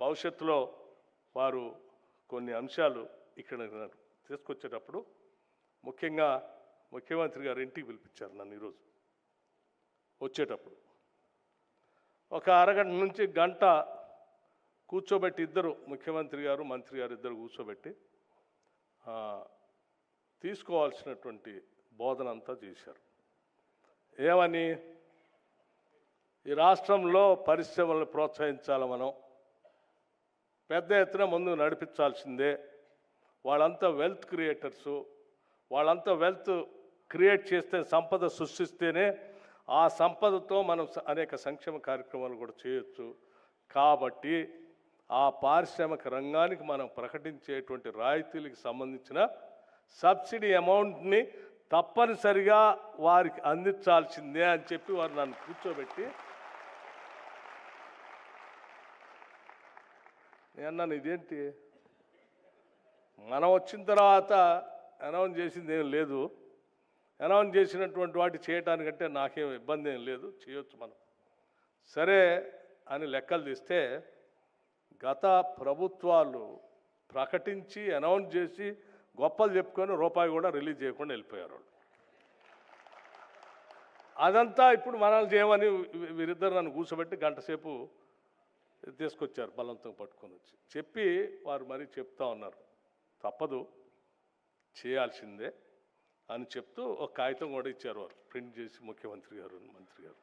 భవిష్యత్తులో వారు కొన్ని అంశాలు ఇక్కడ తీసుకొచ్చేటప్పుడు ముఖ్యంగా ముఖ్యమంత్రి గారు ఇంటికి పిలిపించారు నన్ను ఈరోజు. వచ్చేటప్పుడు ఒక అరగంట నుంచి గంట కూర్చోబెట్టి ఇద్దరు ముఖ్యమంత్రి గారు మంత్రి గారు ఇద్దరు కూర్చోబెట్టి తీసుకోవాల్సినటువంటి బోధన అంతా చేశారు. ఏమని? ఈ రాష్ట్రంలో పరిశ్రమలను ప్రోత్సహించాలి మనం. పెద్ద ఎత్తున ముందు నడిపించాల్సిందే. వాళ్ళంతా వెల్త్ క్రియేటర్సు వాళ్ళంతా వెల్త్ క్రియేట్ చేస్తే సంపద సృష్టిస్తేనే ఆ సంపదతో మనం అనేక సంక్షేమ కార్యక్రమాలు కూడా చేయొచ్చు. కాబట్టి ఆ పారిశ్రామిక రంగానికి మనం ప్రకటించేటువంటి రాయితీలకు సంబంధించిన సబ్సిడీ అమౌంట్ని తప్పనిసరిగా వారికి అందించాల్సిందే అని చెప్పి వారు నన్ను కూర్చోబెట్టి అన్నాను ఇదేంటి మనం వచ్చిన తర్వాత అనౌన్స్ చేసింది ఏం లేదు. అనౌన్స్ చేసినటువంటి వాటి చేయటానికంటే నాకేం ఇబ్బంది ఏం లేదు. చేయొచ్చు మనం. సరే అని లెక్కలు తీస్తే గత ప్రభుత్వాలు ప్రకటించి అనౌన్స్ చేసి గొప్పలు చెప్పుకొని రూపాయి కూడా రిలీజ్ చేయకుండా వెళ్ళిపోయారు వాళ్ళు. అదంతా ఇప్పుడు మనల్ని చేయమని వీరిద్దరు నన్ను కూర్చోబెట్టి గంటసేపు తీసుకొచ్చారు బలవంతం పట్టుకొని వచ్చి. చెప్పి వారు మరీ చెప్తా ఉన్నారు. తప్పదు చేయాల్సిందే అని చెప్తూ ఒక కాగితం కూడా ఇచ్చారు వారు. ప్రింట్ చేసి ముఖ్యమంత్రి గారు మంత్రి గారు.